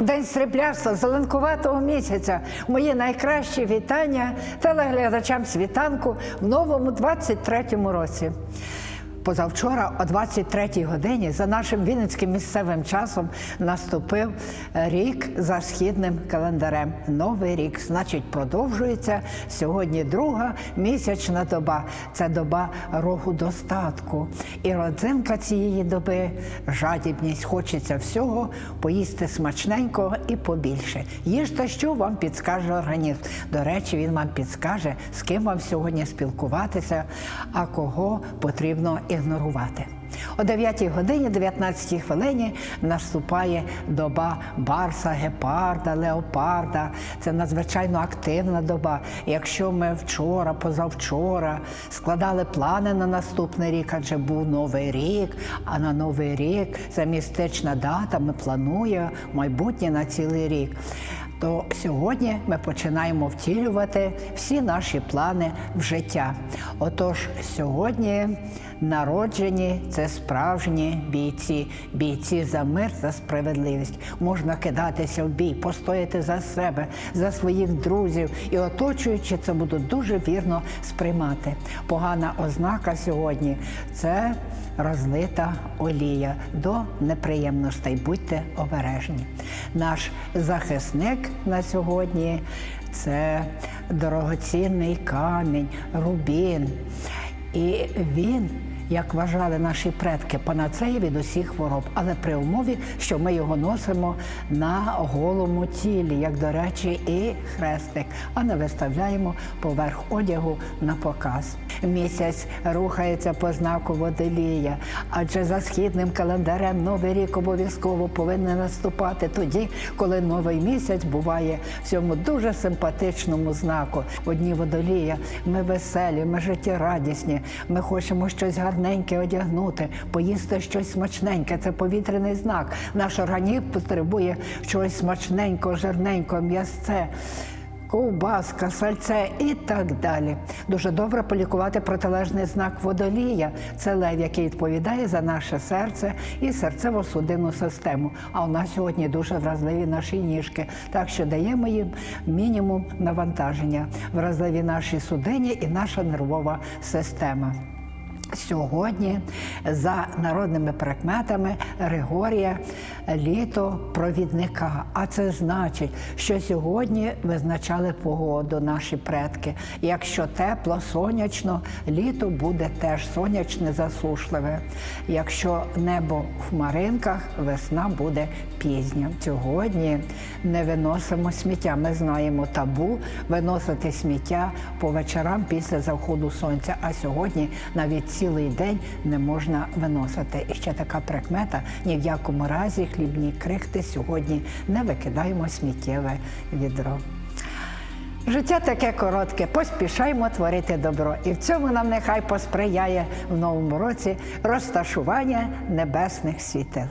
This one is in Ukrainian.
День срібляста, зеленкуватого місяця. Мої найкращі вітання телеглядачам світанку в новому 23-му році. Позавчора о 23-й годині за нашим вінницьким місцевим часом наступив рік за східним календарем. Новий рік, значить, продовжується сьогодні друга місячна доба. Це доба рогу достатку. І родзинка цієї доби жадібність. Хочеться всього поїсти смачненького і побільше. Їжте, що вам підскаже організм. До речі, він вам підскаже, з ким вам сьогодні спілкуватися, а кого потрібно ігнорувати. О 9 годині 19 хвилині наступає доба барса, гепарда, леопарда. Це надзвичайно активна доба. Якщо ми вчора, позавчора складали плани на наступний рік, адже був новий рік, а на новий рік це містична дата. Ми плануємо майбутнє на цілий рік. То сьогодні ми починаємо втілювати всі наші плани в життя. Отож, сьогодні народжені це справжні бійці, бійці за мир, за справедливість. Можна кидатися в бій, постояти за себе, за своїх друзів і оточуючи це будуть дуже вірно сприймати. Погана ознака сьогодні це розлита олія до неприємностей. Будьте обережні. Наш захисник на сьогодні це дорогоцінний камінь, рубін. І він, як вважали наші предки, панацея від усіх хвороб, але при умові, що ми його носимо на голому тілі, як до речі, і хрестик, а не виставляємо поверх одягу на показ. Місяць рухається по знаку водолія, адже за східним календарем новий рік обов'язково повинен наступати тоді, коли новий місяць буває в цьому дуже симпатичному знаку. Одні водолія, ми веселі, ми життєрадісні, ми хочемо щось гарненьке одягнути, поїсти щось смачненьке. Це повітряний знак. Наш організм потребує чогось смачненького, жирненького, м'ясце. Ковбаска, сальце і так далі. Дуже добре полікувати протилежний знак водолія. Це лев, який відповідає за наше серце і серцево-судинну систему. А у нас сьогодні дуже вразливі наші ніжки, так що даємо їм мінімум навантаження. Вразливі наші судині і наша нервова система. Сьогодні за народними прикметами Григорія літо провідника. А це значить, що сьогодні визначали погоду наші предки. Якщо тепло, сонячно, літо буде теж сонячне, засушливе. Якщо небо в хмаринках, весна буде пізня. Сьогодні не виносимо сміття. Ми знаємо табу виносити сміття по вечорам після заходу сонця. А сьогодні навіть цілий день не можна виносити. І ще така прикмета: ні в якому разі хлібні крихти сьогодні не викидаємо сміттєве відро. Життя таке коротке, поспішаймо творити добро. І в цьому нам нехай посприяє в новому році розташування небесних світил.